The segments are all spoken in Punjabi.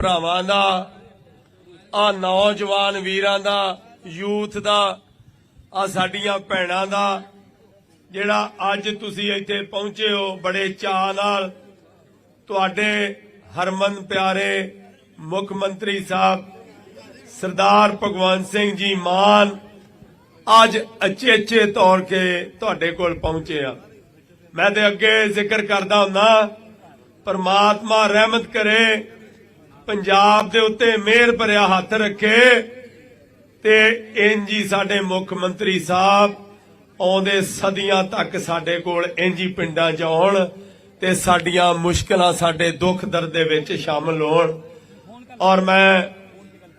ਭਰਾਵਾਂ ਦਾ ਆ ਨੌਜਵਾਨ ਵੀਰਾਂ ਦਾ, ਯੂਥ ਦਾ ਆ ਸਾਡੀਆਂ ਭੈਣਾਂ ਦਾ, ਜਿਹੜਾ ਅੱਜ ਤੁਸੀਂ ਇੱਥੇ ਪਹੁੰਚੇ ਹੋ ਬੜੇ ਚਾਅ ਨਾਲ, ਤੁਹਾਡੇ ਹਰਮਨ ਪਿਆਰੇ ਮੁੱਖ ਮੰਤਰੀ ਸਾਹਿਬ, ਸਰਦਾਰ ਭਗਵੰਤ ਸਿੰਘ ਜੀ ਮਾਨ, ਅੱਜ ਅੱਛੇ ਅੱਛੇ ਤੌਰ ਕੇ ਤੁਹਾਡੇ ਕੋਲ ਪਹੁੰਚੇ ਆ। ਮੈਂ ਤੇ ਅੱਗੇ ਜ਼ਿਕਰ ਕਰਦਾ ਹੁੰਦਾ, ਪਰਮਾਤਮਾ ਰਹਿਮਤ ਕਰੇ ਪੰਜਾਬ ਦੇ ਉੱਤੇ ਮਿਹਰ ਭਰਿਆ ਹੱਥ ਰੱਖੇ ਤੇ ਇੰਜ ਹੀ ਸਾਡੇ ਮੁੱਖ ਮੰਤਰੀ ਸਾਹਿਬ ਆਉਂਦੇ ਸਦੀਆਂ ਤੱਕ ਸਾਡੇ ਕੋਲ ਇੰਜ ਹੀ ਪਿੰਡਾਂ 'ਚ ਆਉਣ ਤੇ ਸਾਡੀਆਂ ਮੁਸ਼ਕਲਾਂ ਸਾਡੇ ਦੁੱਖ ਦਰਦ ਦੇ ਵਿੱਚ ਸ਼ਾਮਲ ਹੋਣ। ਔਰ ਮੈਂ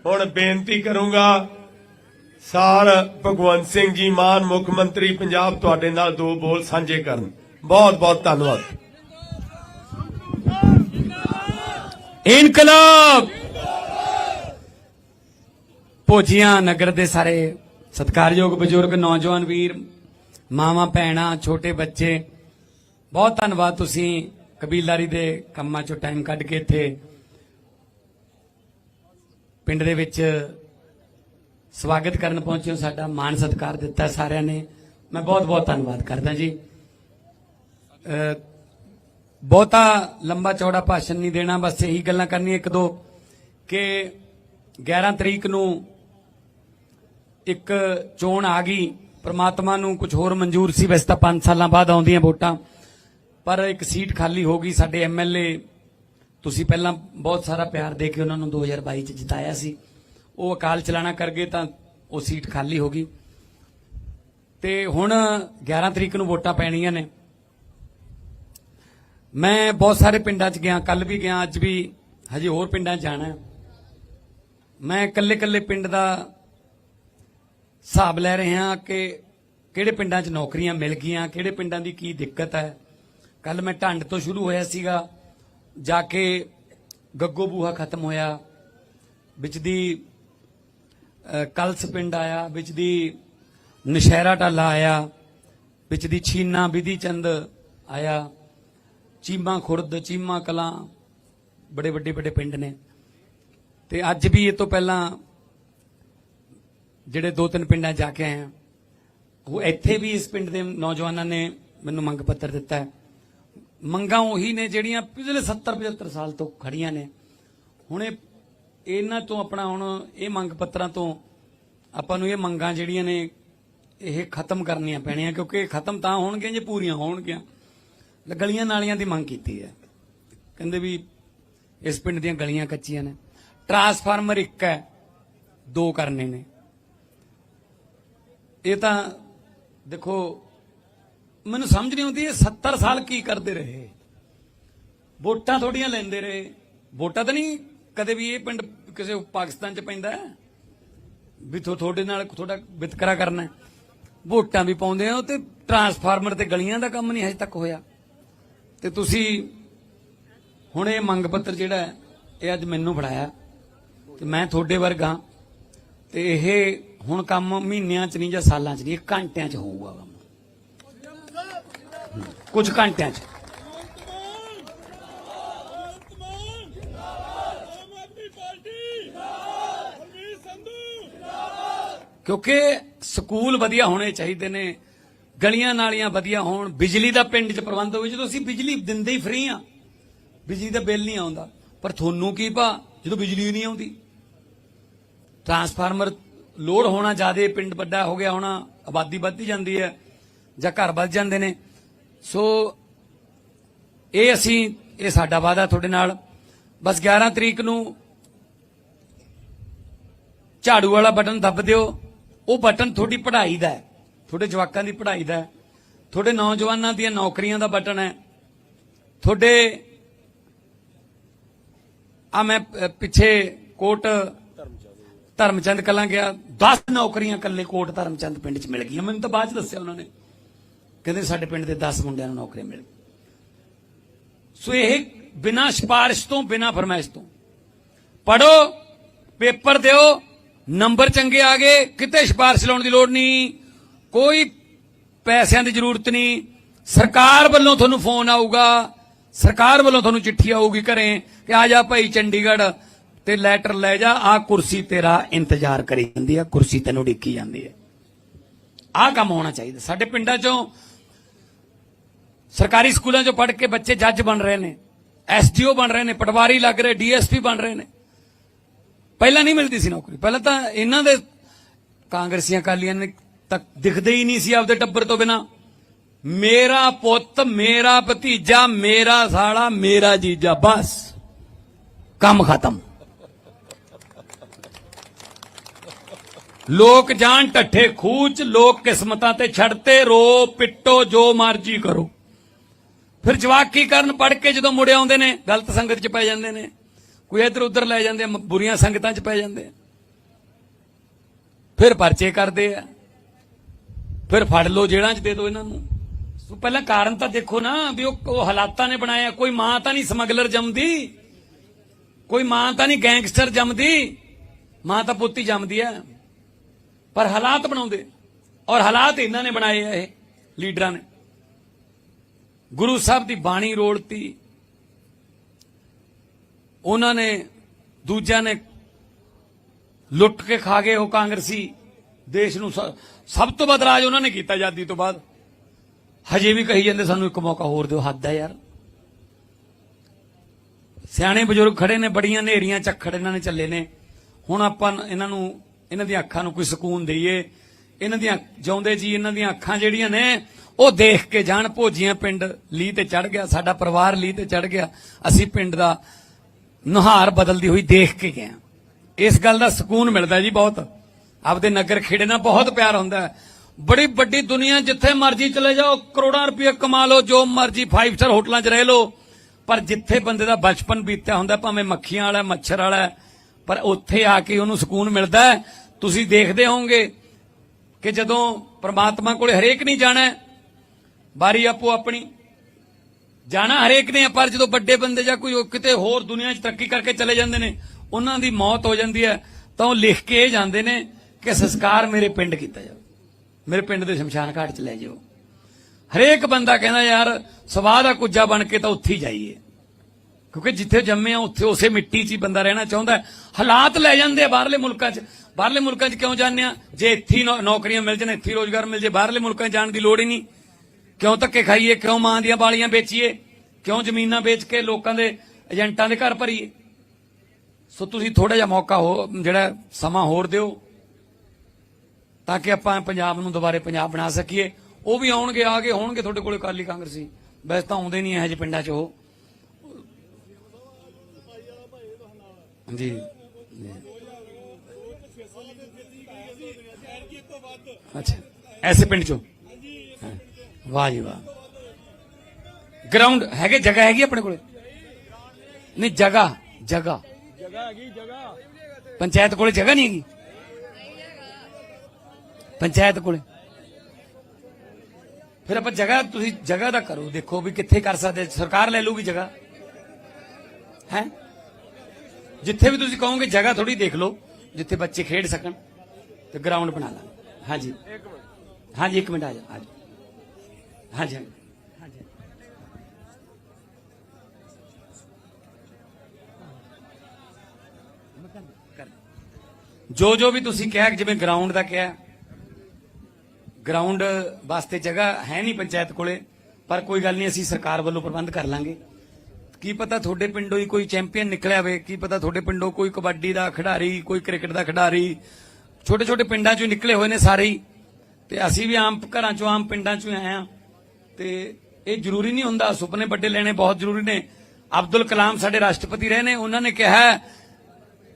ਹੁਣ ਬੇਨਤੀ ਕਰੂੰਗਾ, ਸਾਰ ਭਗਵੰਤ ਸਿੰਘ ਜੀ ਮਾਨ ਮੁੱਖ ਮੰਤਰੀ ਪੰਜਾਬ ਤੁਹਾਡੇ ਨਾਲ ਦੋ ਬੋਲ ਸਾਂਝੇ ਕਰਨ। ਬਹੁਤ ਬਹੁਤ ਧੰਨਵਾਦ। ਇਨਕਲਾਬ। ਭੋਜੀਆਂ ਨਗਰ ਦੇ ਸਾਰੇ ਸਤਿਕਾਰਯੋਗ ਬਜ਼ੁਰਗ, ਨੌਜਵਾਨ ਵੀਰ, ਮਾਵਾਂ, ਭੈਣਾਂ, ਛੋਟੇ ਬੱਚੇ, ਬਹੁਤ ਧੰਨਵਾਦ ਤੁਸੀਂ ਕਬੀਲਦਾਰੀ ਦੇ ਕੰਮਾਂ ਚੋਂ ਟਾਈਮ ਕੱਢ ਕੇ ਇੱਥੇ ਪਿੰਡ ਦੇ ਵਿੱਚ ਸਵਾਗਤ ਕਰਨ ਪਹੁੰਚੇ ਹੋ। ਸਾਡਾ ਮਾਣ ਸਤਿਕਾਰ ਦਿੱਤਾ ਸਾਰਿਆਂ ਨੇ। ਮੈਂ ਬਹੁਤ ਬਹੁਤ ਧੰਨਵਾਦ ਕਰਦਾ ਜੀ। ਬਹੁਤਾ ਲੰਬਾ ਚੌੜਾ ਭਾਸ਼ਣ ਨਹੀਂ ਦੇਣਾ, ਬਸ ਇਹੀ ਗੱਲਾਂ ਕਰਨੀਆਂ ਇੱਕ ਦੋ, ਕਿ 11 ਤਰੀਕ ਨੂੰ ਇੱਕ ਚੋਣ ਆ ਗਈ, ਪ੍ਰਮਾਤਮਾ ਨੂੰ ਕੁਝ ਹੋਰ ਮਨਜ਼ੂਰ ਸੀ, ਵੈਸੇ ਤਾਂ 5 ਸਾਲਾਂ ਬਾਅਦ ਆਉਂਦੀਆਂ ਵੋਟਾਂ, ਪਰ ਇੱਕ ਸੀਟ ਖਾਲੀ ਹੋ ਗਈ ਸਾਡੇ ਐਮਐਲਏ ਤੁਸੀਂ ਪਹਿਲਾਂ ਬਹੁਤ ਸਾਰਾ ਪਿਆਰ ਦੇ ਕੇ ਉਹਨਾਂ ਨੂੰ 2022 ਚ ਜਿਤਾਇਆ ਸੀ, ਉਹ ਅਕਾਲ ਚਲਾਣਾ ਕਰ ਗਏ ਤਾਂ ਉਹ ਸੀਟ ਖਾਲੀ ਹੋ ਗਈ। ਤੇ ਹੁਣ 11 ਤਰੀਕ ਨੂੰ ਵੋਟਾਂ ਪੈਣੀਆਂ ਨੇ ਮੈਂ ਬਹੁਤ ਸਾਰੇ ਪਿੰਡਾਂ 'ਚ ਗਿਆ ਕੱਲ ਵੀ ਗਿਆ, ਅੱਜ ਵੀ ਹਜੇ ਹੋਰ ਪਿੰਡਾਂ 'ਚ ਜਾਣਾ ਮੈਂ ਇਕੱਲੇ ਇਕੱਲੇ ਪਿੰਡ ਦਾ ਹਿਸਾਬ ਲੈ ਰਿਹਾ ਕਿ ਕਿਹੜੇ ਪਿੰਡਾਂ 'ਚ ਨੌਕਰੀਆਂ ਮਿਲ ਗਈਆਂ, ਕਿਹੜੇ ਪਿੰਡਾਂ ਦੀ ਕੀ ਦਿੱਕਤ ਹੈ। ਕੱਲ ਮੈਂ ਢੰਡ ਤੋਂ ਸ਼ੁਰੂ ਹੋਇਆ ਸੀਗਾ, ਜਾ ਕੇ ਗੱਗੋ ਬੂਹਾ ਖਤਮ ਹੋਇਆ। ਵਿੱਚ ਦੀ ਕਲਸ ਪਿੰਡ ਆਇਆ, ਵਿੱਚ ਦੀ ਨਸ਼ਹਿਰਾ ਟਾਲਾ ਆਇਆ, ਵਿੱਚ ਦੀ ਛੀਨਾ ਵਿਧੀ ਚੰਦ ਆਇਆ। ਚੀਮਾ ਖੁਰਦ, ਚੀਮਾ ਕਲਾਂ, ਬੜੇ ਵੱਡੇ ਵੱਡੇ ਪਿੰਡ ਨੇ। ਤੇ ਅੱਜ ਵੀ ਇਹ ਤੋਂ ਪਹਿਲਾਂ ਜਿਹੜੇ ਦੋ ਤਿੰਨ ਪਿੰਡਾਂ ਜਾ ਕੇ ਆਏ ਹਾਂ ਉਹ ਇੱਥੇ ਵੀ ਇਸ ਪਿੰਡ ਦੇ ਨੌਜਵਾਨਾਂ ਨੇ ਮੈਨੂੰ ਮੰਗ ਪੱਤਰ ਦਿੱਤਾ ਹੈ। ਮੰਗਾਂ ਉਹੀ ਨੇ ਜਿਹੜੀਆਂ ਪਿਛਲੇ 70 75 ਸਾਲ ਤੋਂ ਖੜੀਆਂ ਨੇ। ਹੁਣ ਇਹ, ਇਹਨਾਂ ਤੋਂ ਆਪਣਾ ਹੁਣ ਇਹ ਮੰਗ ਪੱਤਰਾਂ ਤੋਂ ਆਪਾਂ ਨੂੰ ਇਹ ਮੰਗਾਂ ਜਿਹੜੀਆਂ ਨੇ, ਇਹ ਖਤਮ ਕਰਨੀਆਂ ਪੈਣੀਆਂ, ਕਿਉਂਕਿ ਇਹ ਖਤਮ ਤਾਂ ਹੋਣਗੀਆਂ, ਜੇ ਪੂਰੀਆਂ ਹੋਣਗੀਆਂ। ਗਲੀਆਂ ਨਾਲੀਆਂ ਦੀ ਮੰਗ ਕੀਤੀ ਹੈ। ਕਹਿੰਦੇ ਵੀ ਇਸ ਪਿੰਡ ਦੀਆਂ ਗਲੀਆਂ ਕੱਚੀਆਂ ਨੇ। ਟਰਾਂਸਫਾਰਮਰ ਇੱਕ ਹੈ, ਦੋ ਕਰਨੇ ਨੇ। ਇਹ ਤਾਂ ਦੇਖੋ, ਮੈਨੂੰ ਸਮਝ ਨਹੀਂ ਆਉਂਦੀ ਇਹ 70 ਸਾਲ ਕੀ ਕਰਦੇ ਰਹੇ। ਵੋਟਾਂ ਥੋੜੀਆਂ ਲੈਂਦੇ ਰਹੇ। ਵੋਟਾਂ ਤਾਂ ਨਹੀਂ ਕਦੇ ਵੀ ਇਹ ਪਿੰਡ ਕਿਸੇ ਪਾਕਿਸਤਾਨ ਚ ਪੈਂਦਾ ਵੀ ਤੁਹਾਡੇ ਨਾਲ ਤੁਹਾਡਾ ਵਿਤਕਰਾ ਕਰਨਾ ਵੋਟਾਂ ਵੀ ਪਾਉਂਦੇ ਆ ਤੇ ਟਰਾਂਸਫਾਰਮਰ ਤੇ ਗਲੀਆਂ ਦਾ ਕੰਮ ਨਹੀਂ ਹਜੇ ਤੱਕ ਹੋਇਆ। ਤੇ ਤੁਸੀਂ ਹੁਣ ਇਹ ਮੰਗ ਪੱਤਰ ਜਿਹੜਾ ਇਹ ਅੱਜ ਮੈਨੂੰ ਫੜਾਇਆ ਤੇ ਮੈਂ ਤੁਹਾਡੇ ਵਰਗਾ ਤੇ ਇਹ ਹੁਣ ਕੰਮ ਮਹੀਨਿਆਂ ਚ ਨਹੀਂ ਜਾਂ ਸਾਲਾਂ ਚ ਨਹੀਂ, ਇਹ ਘੰਟਿਆਂ ਚ ਹੋਊਗਾ ਕੰਮ। ਕੁਝ ਘੰਟਿਆਂ ਚ। ਕਿਉਂਕਿ ਸਕੂਲ ਵਧੀਆ ਹੋਣੇ ਚਾਹੀਦੇ ਨੇ ਗਲੀਆਂ ਨਾਲੀਆਂ ਵਧੀਆ ਹੋਣ, ਬਿਜਲੀ ਦਾ ਪਿੰਡ 'ਚ ਪ੍ਰਬੰਧ ਹੋਵੇ, ਜਦੋਂ ਅਸੀਂ ਬਿਜਲੀ ਦਿੰਦੇ ਹੀ ਫ੍ਰੀ ਆ ਬਿਜਲੀ ਦਾ ਬਿੱਲ ਨਹੀਂ ਆਉਂਦਾ। ਪਰ ਤੁਹਾਨੂੰ ਕੀ ਪਾ ਜਦੋਂ ਬਿਜਲੀ ਨਹੀਂ ਆਉਂਦੀ? ਟਰਾਂਸਫਾਰਮਰ ਲੋਡ ਹੋਣਾ ਜ਼ਿਆਦਾ, ਪਿੰਡ ਵੱਡਾ ਹੋ ਗਿਆ ਹੋਣਾ, ਆਬਾਦੀ ਵੱਧਦੀ ਜਾਂਦੀ ਹੈ, ਜਾਂ ਘਰ ਵੱਧ ਜਾਂਦੇ ਨੇ। ਸੋ ਇਹ ਅਸੀਂ, ਇਹ ਸਾਡਾ ਵਾਅਦਾ ਤੁਹਾਡੇ ਨਾਲ। ਬਸ 11 ਤਰੀਕ ਨੂੰ ਝਾੜੂ ਵਾਲਾ ਬਟਨ ਦੱਬ ਦਿਓ। ਉਹ ਬਟਨ ਤੁਹਾਡੀ ਪੜ੍ਹਾਈ ਦਾ ਹੈ। ਤੁਹਾਡੇ ਜਵਾਕਾਂ ਦੀ ਪੜ੍ਹਾਈ ਦਾ ਤੁਹਾਡੇ ਨੌਜਵਾਨਾਂ ਦੀਆਂ ਨੌਕਰੀਆਂ ਦਾ ਬਟਨ ਹੈ, ਤੁਹਾਡੇ ਆ ਮੈਂ ਪਿੱਛੇ ਕੋਟ ਧਰਮਚੰਦ ਕਲਾਂ ਗਿਆ 10 ਨੌਕਰੀਆਂ ਕੱਲੇ ਕੋਟ ਧਰਮਚੰਦ ਪਿੰਡ 'ਚ ਮਿਲ ਗਈਆਂ। ਮੈਨੂੰ ਤਾਂ ਬਾਅਦ 'ਚ ਦੱਸਿਆ ਉਹਨਾਂ ਨੇ। ਕਹਿੰਦੇ ਸਾਡੇ ਪਿੰਡ ਦੇ 10 ਮੁੰਡਿਆਂ ਨੂੰ ਨੌਕਰੀਆਂ ਮਿਲ ਗਈਆਂ। ਸੋ ਇਹ ਬਿਨਾਂ ਸਿਫਾਰਿਸ਼ ਤੋਂ, ਬਿਨਾਂ ਫਰਮਾਇਸ਼ ਤੋਂ। ਪੜੋ ਪੇਪਰ ਦਿਓ, ਨੰਬਰ ਚੰਗੇ ਆ ਗਏ, ਕਿਤੇ ਸਿਫਾਰਿਸ਼ ਲਾਉਣ ਦੀ ਲੋੜ ਨਹੀਂ। ਕੋਈ ਪੈਸਿਆਂ ਦੀ ਜ਼ਰੂਰਤ ਨਹੀਂ। ਸਰਕਾਰ ਵੱਲੋਂ ਤੁਹਾਨੂੰ ਫੋਨ ਆਊਗਾ। ਸਰਕਾਰ ਵੱਲੋਂ ਤੁਹਾਨੂੰ ਚਿੱਠੀ ਆਊਗੀ ਘਰੇ ਕਿ ਆ ਜਾ ਭਾਈ ਚੰਡੀਗੜ੍ਹ ਤੇ ਲੈਟਰ ਲੈ ਜਾ ਆ ਕੁਰਸੀ ਤੇਰਾ ਇੰਤਜ਼ਾਰ ਕਰੀ ਜਾਂਦੀ ਆ, ਕੁਰਸੀ ਤੈਨੂੰ ਡਿੱਕੀ ਜਾਂਦੀ ਹੈ ਆ ਕੰਮ ਹੋਣਾ ਚਾਹੀਦਾ। ਸਾਡੇ ਪਿੰਡਾਂ 'ਚੋਂ, ਸਰਕਾਰੀ ਸਕੂਲਾਂ 'ਚੋਂ ਪੜ੍ਹ ਕੇ ਬੱਚੇ ਜੱਜ ਬਣ ਰਹੇ ਨੇ, ਐਸਡੀਓ ਬਣ ਰਹੇ ਨੇ, ਪਟਵਾਰੀ ਲੱਗ ਰਹੇ, ਡੀਐਸਪੀ ਬਣ ਰਹੇ ਨੇ। ਪਹਿਲਾਂ ਨਹੀਂ ਮਿਲਦੀ ਸੀ ਨੌਕਰੀ। ਪਹਿਲਾਂ ਤਾਂ ਇਹਨਾਂ ਦੇ ਕਾਂਗਰਸੀਆਂ ਕਾਲੀਆਂ ਨੇ ਤੱਕ ਦਿਖਦੇ ਹੀ ਨਹੀਂ ਸੀ ਆਪਦੇ ਟੱਬਰ ਤੋਂ ਬਿਨਾ। ਮੇਰਾ ਪੁੱਤ, ਮੇਰਾ ਭਤੀਜਾ, ਮੇਰਾ ਸਾਲਾ, ਮੇਰਾ ਜੀਜਾ, ਬਸ। ਕੰਮ ਖਤਮ। ਲੋਕ ਜਾਣ ਟੱਠੇ ਖੂਚ, ਲੋਕ ਕਿਸਮਤਾਂ ਤੇ ਛੱਡਤੇ ਰੋ ਪਿੱਟੋ, ਜੋ ਮਰਜ਼ੀ ਕਰੋ। ਫਿਰ ਜਵਾਕ ਕੀ ਕਰਨ ਪੜ ਕੇ ਜਦੋਂ ਮੁੜੇ ਆਉਂਦੇ ਨੇ, ਗਲਤ ਸੰਗਤ 'ਚ ਪੈ ਜਾਂਦੇ ਨੇ। ਕੋਈ ਇੱਧਰ ਉੱਧਰ ਲੈ ਜਾਂਦੇ ਬੁਰੀਆਂ ਸੰਗਤਾਂ 'ਚ ਪੈ ਜਾਂਦੇ ਫਿਰ ਪਰਚੇ ਕਰਦੇ ਆ। ਫਿਰ ਫੜ ਲਓ ਜੇਲ੍ਹਾਂ 'ਚ ਦੇ ਦਿਓ ਇਹਨਾਂ ਨੂੰ। ਸੋ ਪਹਿਲਾਂ ਕਾਰਨ ਤਾਂ ਦੇਖੋ ਨਾ ਵੀ ਉਹ ਹਾਲਾਤਾਂ ਨੇ ਬਣਾਇਆ। ਕੋਈ ਮਾਂ ਤਾਂ ਨਹੀਂ ਸਮਗਲਰ ਜੰਮਦੀ। ਕੋਈ ਮਾਂ ਤਾਂ ਨਹੀਂ ਗੈਂਗਸਟਰ ਜੰਮਦੀ। ਮਾਂ ਤਾਂ ਪੁੱਤੀ ਜੰਮਦੀ ਆ ਪਰ ਹਾਲਾਤ ਬਣਾਉਂਦੇ। ਔਰ ਹਾਲਾਤ ਇਹਨਾਂ ਨੇ ਬਣਾਏ ਆ ਇਹ ਲੀਡਰਾਂ ਨੇ। ਗੁਰੂ ਸਾਹਿਬ ਦੀ ਬਾਣੀ ਰੋੜਤੀ ਉਹਨਾਂ ਨੇ ਦੂਜਿਆਂ ਨੇ ਲੁੱਟ ਕੇ ਖਾ ਗਏ ਉਹ ਕਾਂਗਰਸੀ ਦੇਸ਼ ਨੂੰ ਸਭ ਤੋਂ ਵੱਧ ਰਾਜ ਉਹਨਾਂ ਨੇ ਕੀਤਾ ਆਜ਼ਾਦੀ ਤੋਂ ਬਾਅਦ। ਹਜੇ ਵੀ ਕਹੀ ਜਾਂਦੇ ਸਾਨੂੰ ਇੱਕ ਮੌਕਾ ਹੋਰ ਦਿਓ, ਹੱਦ ਹੈ ਯਾਰ। ਸਿਆਣੇ ਬਜ਼ੁਰਗ ਖੜੇ ਨੇ, ਬੜੀਆਂ ਨੇਰੀਆਂ ਚੱਖੜ ਇਹਨਾਂ ਨੇ ਚੱਲੇ ਨੇ। ਹੁਣ ਆਪਾਂ ਇਹਨਾਂ ਨੂੰ, ਇਹਨਾਂ ਦੀਆਂ ਅੱਖਾਂ ਨੂੰ ਕੋਈ ਸਕੂਨ ਦਈਏ। ਇਹਨਾਂ ਦੀਆਂ ਜਿਉਂਦੇ ਜੀ ਇਹਨਾਂ ਦੀਆਂ ਅੱਖਾਂ ਜਿਹੜੀਆਂ ਨੇ, ਉਹ ਦੇਖ ਕੇ ਜਾਣ। ਭੋਜੀਆਂ ਪਿੰਡ ਲੀ ਤੇ ਚੜ ਗਿਆ, ਸਾਡਾ ਪਰਿਵਾਰ ਲੀ ਤੇ ਚੜ ਗਿਆ। ਅਸੀਂ ਪਿੰਡ ਦਾ ਨੁਹਾਰ ਬਦਲਦੀ ਹੋਈ ਦੇਖ ਕੇ ਗਏ ਹਾਂ। ਇਸ ਗੱਲ ਦਾ ਸਕੂਨ ਮਿਲਦਾ ਜੀ ਬਹੁਤ। ਆਪਦੇ ਨਗਰ ਖੇੜੇ ਨਾਲ ਬਹੁਤ ਪਿਆਰ ਹੁੰਦਾ ਹੈ। ਬੜੀ ਵੱਡੀ ਦੁਨੀਆ ਜਿੱਥੇ ਮਰਜ਼ੀ ਚਲੇ ਜਾਓ ਕਰੋੜਾਂ ਰੁਪਏ ਕਮਾ ਲਓ ਜੋ ਮਰਜ਼ੀ 5 ਸਟਾਰ ਹੋਟਲਾਂ 'ਚ ਰਹਿ ਲਓ। ਪਰ ਜਿੱਥੇ ਬੰਦੇ ਦਾ ਬਚਪਨ ਬੀਤਿਆ ਹੁੰਦਾ ਭਾਵੇਂ ਮੱਖੀਆਂ ਵਾਲਾ ਮੱਛਰ ਵਾਲਾ ਪਰ ਉੱਥੇ ਆ ਕੇ ਉਹਨੂੰ ਸਕੂਨ ਮਿਲਦਾ ਤੁਸੀਂ ਦੇਖਦੇ ਹੋਵੋਗੇ ਕਿ ਜਦੋਂ ਪ੍ਰਮਾਤਮਾ ਕੋਲੇ ਹਰੇਕ ਨਹੀਂ ਜਾਣਾ ਹੈ, ਬਾਰੀ ਆਪੋ ਆਪਣੀ। ਜਾਣਾ ਹਰੇਕ ਨੇ ਪਰ ਜਦੋਂ ਵੱਡੇ ਬੰਦੇ ਜਾਂ ਕੋਈ ਕਿਤੇ ਹੋਰ ਦੁਨੀਆ 'ਚ ਤਰੱਕੀ ਕਰਕੇ ਚਲੇ ਜਾਂਦੇ ਨੇ ਉਹਨਾਂ ਦੀ ਮੌਤ ਹੋ ਜਾਂਦੀ ਹੈ। ਤਾਂ ਉਹ ਲਿਖ ਕੇ ਇਹ ਜਾਂਦੇ ਨੇ ਕਿ ਸੰਸਕਾਰ ਮੇਰੇ ਪਿੰਡ ਕੀਤਾ ਜਾਵੇ। ਮੇਰੇ ਪਿੰਡ ਦੇ ਸ਼ਮਸ਼ਾਨ ਘਾਟ 'ਚ ਲੈ ਜਾਓ। ਹਰੇਕ ਬੰਦਾ ਕਹਿੰਦਾ, ਯਾਰ, ਸਵਾਹ ਦਾ ਕੁੱਜਾ ਬਣ ਕੇ ਤਾਂ ਉੱਥੇ ਹੀ ਜਾਈਏ। ਕਿਉਂਕਿ ਜਿੱਥੇ ਜੰਮੇ ਆ, ਉੱਥੇ ਉਸੇ ਮਿੱਟੀ 'ਚ ਹੀ ਬੰਦਾ ਰਹਿਣਾ ਚਾਹੁੰਦਾ ਹਾਲਾਤ ਲੈ ਜਾਂਦੇ ਆ ਬਾਹਰਲੇ ਮੁਲਕਾਂ 'ਚ। ਬਾਹਰਲੇ ਮੁਲਕਾਂ 'ਚ ਕਿਉਂ ਜਾਂਦੇ ਆ? ਜੇ ਇੱਥੇ ਨੌ- ਨੌਕਰੀਆਂ ਮਿਲ ਜਾਣ, ਇੱਥੇ ਹੀ ਰੋਜ਼ਗਾਰ ਮਿਲ ਜੇ ਬਾਹਰਲੇ ਮੁਲਕਾਂ 'ਚ ਜਾਣ ਦੀ ਲੋੜ ਹੀ ਨਹੀਂ। ਕਿਉਂ ਧੱਕੇ ਖਾਈਏ? ਕਿਉਂ ਮਾਂ ਦੀਆਂ ਬਾਲੀਆਂ ਵੇਚੀਏ? ਕਿਉਂ ਜ਼ਮੀਨਾਂ ਵੇਚ ਕੇ ਲੋਕਾਂ ਦੇ ਏਜੰਟਾਂ ਦੇ ਘਰ ਭਰੀਏ? ਸੋ ਤੁਸੀਂ ਥੋੜਾ ਜਿਹਾ ਮੌਕਾ ਹੋ, ਜਿਹੜਾ ਸਮਾਂ ਹੋਰ ਦਿਓ। ਤਾਂ ਕਿ ਆਪਾਂ ਪੰਜਾਬ ਨੂੰ ਦੁਬਾਰੇ ਪੰਜਾਬ ਬਣਾ ਸਕੀਏ। ਉਹ ਵੀ ਆਉਣਗੇ ਆ ਕੇ ਹੋਣਗੇ ਤੁਹਾਡੇ ਕੋਲੇ ਕਾਲੀ ਕਾਂਗਰਸੀ। ਵੈਸੇ ਤਾਂ ਆਉਂਦੇ ਨਹੀਂ ਇਹੋ ਜਿਹੇ ਪਿੰਡਾਂ 'ਚ ਉਹ। ਜੀ। ਅੱਛਾ ਐਸੇ ਪਿੰਡ 'ਚੋਂ। ਵਾਹ ਜੀ ਵਾਹ। ਗਰਾਊਂਡ ਹੈਗੇ ਜਗ੍ਹਾ ਹੈਗੀ ਆਪਣੇ ਕੋਲੇ? ਨਹੀਂ ਜਗ੍ਹਾ ਜਗ੍ਹਾ। ਜਗ੍ਹਾ ਹੈਗੀ ਜਗ੍ਹਾ। ਪੰਚਾਇਤ ਕੋਲੇ ਜਗ੍ਹਾ ਨਹੀਂ ਹੈਗੀ? ਪੰਚਾਇਤ ਕੋਲੇ। ਫਿਰ ਆਪਾਂ ਜਗ੍ਹਾ ਤੁਸੀਂ ਜਗ੍ਹਾ ਦਾ ਕਰੋ, ਦੇਖੋ ਵੀ ਕਿੱਥੇ ਕਰ ਸਕਦੇ, ਸਰਕਾਰ ਲੈ ਲੂਗੀ ਜਗ੍ਹਾ। ਹੈ? ਜਿੱਥੇ ਵੀ ਤੁਸੀਂ ਕਹੋਗੇ ਜਗ੍ਹਾ ਥੋੜੀ ਦੇਖ ਲਓ, ਜਿੱਥੇ ਬੱਚੇ ਖੇਡ ਸਕਣ ਤੇ ਗਰਾਊਂਡ ਬਣਾ ਲਾਂਗੇ ਹਾਂਜੀ। ਹਾਂਜੀ, ਇੱਕ ਮਿੰਟ ਆ ਜਾ ਹਾਂਜੀ ਹਾਂਜੀ। ਜੋ ਜੋ ਵੀ ਤੁਸੀਂ ਕਿਹਾ, ਜਿਵੇਂ ਗਰਾਊਂਡ ਦਾ ਕਿਹਾ ਗਰਾਊਂਡ ਵਾਸਤੇ ਜਗ੍ਹਾ ਹੈ ਨਹੀਂ ਪੰਚਾਇਤ ਕੋਲੇ ਪਰ ਕੋਈ ਗੱਲ ਨਹੀਂ ਅਸੀਂ ਸਰਕਾਰ ਵੱਲੋਂ ਪ੍ਰਬੰਧ ਕਰ ਲਾਂਗੇ। ਕੀ ਪਤਾ ਤੁਹਾਡੇ ਪਿੰਡੋਂ ਹੀ ਕੋਈ ਚੈਂਪੀਅਨ ਨਿਕਲਿਆ ਹੋਵੇ ਕੀ ਪਤਾ ਤੁਹਾਡੇ ਪਿੰਡੋਂ ਕੋਈ ਕਬੱਡੀ ਦਾ ਖਿਡਾਰੀ ਕੋਈ ਕ੍ਰਿਕਟ ਦਾ ਖਿਡਾਰੀ ਛੋਟੇ ਛੋਟੇ ਪਿੰਡਾਂ ਚੋਂ ਨਿਕਲੇ ਹੋਏ ਨੇ ਸਾਰੇ ਹੀ। ਤੇ ਅਸੀਂ ਵੀ ਆਮ ਘਰਾਂ ਚੋਂ ਆਮ ਪਿੰਡਾਂ ਚੋਂ ਆਏ ਆ ਤੇ ਇਹ ਜ਼ਰੂਰੀ ਨਹੀਂ ਹੁੰਦਾ ਸੁਪਨੇ ਵੱਡੇ ਲੈਣੇ ਬਹੁਤ ਜ਼ਰੂਰੀ ਨੇ। ਅਬਦੁਲ ਕਲਾਮ ਸਾਡੇ ਰਾਸ਼ਟਰਪਤੀ ਰਹੇ ਨੇ ਉਹਨਾਂ ਨੇ ਕਿਹਾ ਹੈ,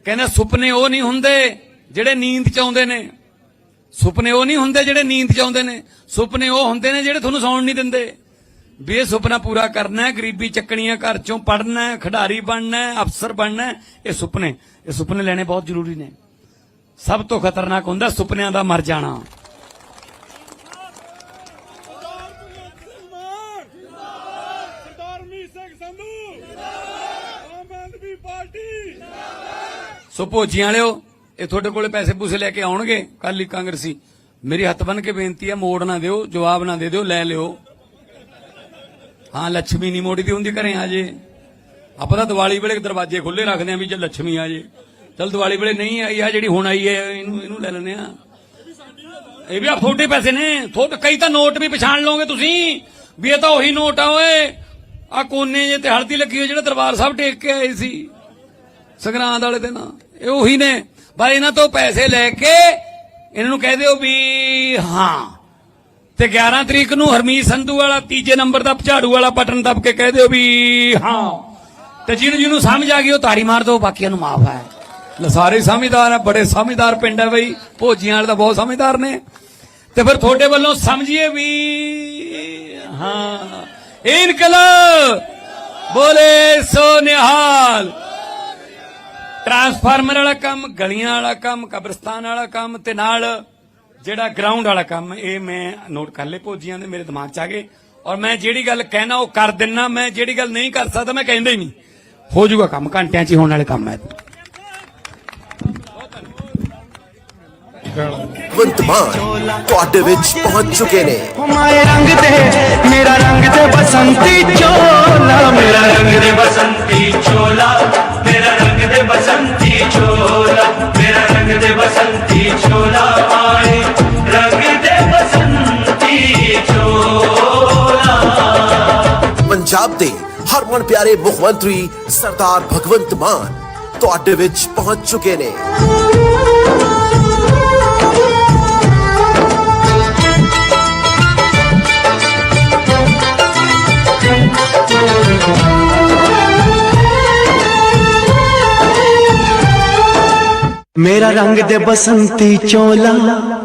ਕਹਿੰਦੇ ਸੁਪਨੇ ਉਹ ਨਹੀਂ ਹੁੰਦੇ ਜਿਹੜੇ ਨੀਂਦ ਚ ਆਉਂਦੇ ਨੇ। ਸੁਪਨੇ ਉਹ ਨਹੀਂ ਹੁੰਦੇ ਜਿਹੜੇ ਨੀਂਦ ਚ ਆਉਂਦੇ ਨੇ। ਸੁਪਨੇ ਉਹ ਹੁੰਦੇ ਨੇ ਜਿਹੜੇ ਤੁਹਾਨੂੰ ਸੌਣ ਨਹੀਂ ਦਿੰਦੇ। ਵੀ ਇਹ ਸੁਪਨਾ ਪੂਰਾ ਕਰਨਾ ਹੈ ਗਰੀਬੀ ਚੱਕਣੀ ਹੈ ਘਰ ਚੋਂ ਪੜਨਾ ਹੈ ਖਿਡਾਰੀ ਬਣਨਾ ਹੈ ਅਫਸਰ ਬਣਨਾ ਹੈ ਇਹ ਸੁਪਨੇ। ਇਹ ਸੁਪਨੇ ਲੈਣੇ ਬਹੁਤ ਜ਼ਰੂਰੀ ਨੇ। ਸਭ ਤੋਂ ਖਤਰਨਾਕ ਹੁੰਦਾ ਸੁਪਨਿਆਂ ਦਾ ਮਰ ਜਾਣਾ। ਸੋ ਭੋਜੀਆਂ ਵਾਲਿਓ ਇਹ ਤੁਹਾਡੇ ਕੋਲੇ ਪੈਸੇ ਪੂਸੇ ਲੈ ਕੇ ਆਉਣਗੇ? ਕਾਲੀ ਕਾਂਗਰਸੀ। ਮੇਰੀ ਹੱਥ ਬੰਨ ਕੇ ਬੇਨਤੀ ਹੈ, ਮੋੜ ਨਾ ਦਿਓ, ਜਵਾਬ ਨਾ ਦੇ ਦਿਓ, ਲੈ ਲਿਓ। ਹਾਂ ਲక్ష్ਮੀ ਨਹੀਂ ਮੋੜੀ ਦੀ ਹੁੰਦੀ ਘਰੇ ਆ ਜੇ ਆਪਾਂ ਤਾਂ ਦੀਵਾਲੀ ਵੇਲੇ ਦਰਵਾਜ਼ੇ ਖੁੱਲੇ ਰੱਖਦੇ ਆਂ ਵੀ ਜੇ ਲੱਛਮੀ ਆ ਜੇ। ਚਲ ਦੀਵਾਲੀ ਵੇਲੇ ਨਹੀਂ ਆਈ, ਆ ਜਿਹੜੀ ਹੁਣ ਆਈ ਹੈ, ਇਹਨੂੰ ਇਹਨੂੰ ਲੈ ਲੈਂਦੇ ਆ ਇਹ ਵੀ ਆ ਤੁਹਾਡੇ ਪੈਸੇ ਨੇ। ਤੁਹਾਡੇ ਕਈ ਤਾਂ ਨੋਟ ਵੀ ਪਛਾਣ ਲਓਗੇ ਤੁਸੀਂ, ਵੀ ਇਹ ਤਾਂ ਉਹੀ ਨੋਟ ਆ, ਓਏ। ਆ ਕੋਨੇ ਜੇ ਤੇ ਹਲਦੀ ਲੱਗੀ ਹੋਈ ਜਿਹੜਾ ਦਰਬਾਰ ਸਾਹਿਬ ਟੇਕ ਕੇ ਆਏ ਸੀ। ਸੰਗਰਾਂਦ ਵਾਲੇ ਦਿਨ। ਇਹ ਉਹੀ ਨੇ। ਪਰ ਇਹਨਾਂ ਤੋਂ ਪੈਸੇ ਲੈ ਕੇ ਇਹਨਾਂ ਨੂੰ ਕਹਿ ਦਿਓ ਵੀ ਹਾਂ। ਤੇ 11 ਤਰੀਕ ਨੂੰ ਹਰਮੀਤ ਸੰਧੂ ਵਾਲਾ ਤੀਜੇ ਨੰਬਰ ਦਾ ਝਾੜੂ ਵਾਲਾ ਬਟਨ ਦੱਬ ਕੇ ਕਹਿ ਦਿਓ ਵੀ ਹਾਂ। ਤੇ ਜਿਹਨੂੰ ਜਿਹਨੂੰ ਸਮਝ ਆ ਗਈ, ਉਹ ਤਾੜੀ ਮਾਰ ਦਿਓ, ਬਾਕੀਆਂ ਨੂੰ ਮਾਫ ਹੈ। ਲੈ ਸਾਰੇ ਸਮਝਦਾਰ ਆ, ਬੜੇ ਸਮਝਦਾਰ ਪਿੰਡ ਹੈ ਬਈ। ਭੋਜੀਆਂ ਵਾਲੇ ਤਾਂ ਬਹੁਤ ਸਮਝਦਾਰ ਨੇ। ਤੇ ਫਿਰ ਤੁਹਾਡੇ ਵੱਲੋਂ ਸਮਝੀਏ ਵੀ ਹਾਂ। ਇਨਕਲਾਬ, ਬੋਲੇ ਸੋ ਨਿਹਾਲ। ਟਰਾਂਸਫਾਰਮਰ ਵਾਲਾ ਕੰਮ ਗਲੀਆਂ ਵਾਲਾ ਕੰਮ ਕਬਰਸਤਾਨ ਵਾਲਾ ਕੰਮ ਤੇ ਨਾਲ ਜਿਹੜਾ ਗਰਾਊਂਡ ਵਾਲਾ ਕੰਮ ਇਹ ਮੈਂ ਨੋਟ ਕਰ ਲੈ ਭੋਜੀਆਂ ਦੇ ਮੇਰੇ ਦਿਮਾਗ 'ਚ ਆ ਗਏ। ਔਰ ਮੈਂ ਜਿਹੜੀ ਗੱਲ ਕਹਿਣਾ ਉਹ ਕਰ ਦਿੰਨਾ ਮੈਂ ਜਿਹੜੀ ਗੱਲ ਨਹੀਂ ਕਰ ਸਕਦਾ ਮੈਂ ਕਹਿੰਦਾ ਹੀ ਨਹੀਂ। ਹੋ ਜਾਊਗਾ ਕੰਮ ਘੰਟਿਆਂ 'ਚ ਹੀ ਹੋਣ ਵਾਲੇ ਕੰਮ ਹੈ ਵਰਤਮਾਨ ਤੁਹਾਡੇ ਵਿੱਚ ਪਹੁੰਚ ਚੁੱਕੇ ਨੇ। ਹਮਾਰੇ ਰੰਗ ਤੇ ਮੇਰਾ ਰੰਗ ਤੇ ਬਸੰਤੀ ਚੋਲਾ ਮੇਰਾ ਰੰਗ ਤੇ ਬਸੰਤੀ ਚੋਲਾ। ਪੰਜਾਬ ਦੇ ਹਰਮਨ ਪਿਆਰੇ ਮੁੱਖ ਮੰਤਰੀ ਸਰਦਾਰ ਭਗਵੰਤ ਮਾਨ ਤੁਹਾਡੇ ਵਿੱਚ ਪਹੁੰਚ ਚੁੱਕੇ ਨੇ। ਮੇਰਾ ਰੰਗ ਦੇ ਬਸੰਤੀ ਚੋਲਾ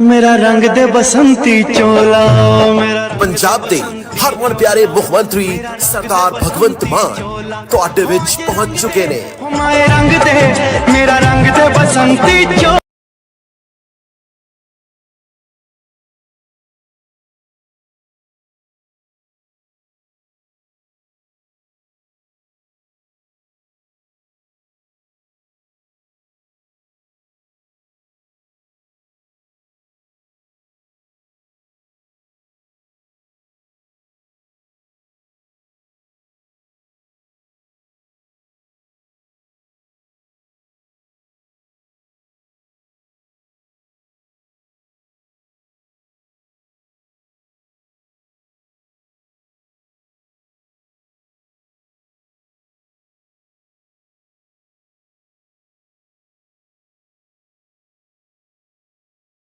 ਮੇਰਾ ਰੰਗ ਦੇ ਬਸੰਤੀ ਚੋਲਾ ਮੇਰਾ ਪੰਜਾਬ ਦੇ ਹਰਮਨ ਪਿਆਰੇ ਮੁੱਖ ਮੰਤਰੀ ਸਰਦਾਰ ਭਗਵੰਤ ਮਾਨ ਤੁਹਾਡੇ ਵਿੱਚ ਪਹੁੰਚ ਚੁੱਕੇ ਨੇ। ਮਾਏ ਰੰਗ ਦੇ ਮੇਰਾ ਰੰਗ ਤੇ ਬਸੰਤੀ ਚੋਲਾ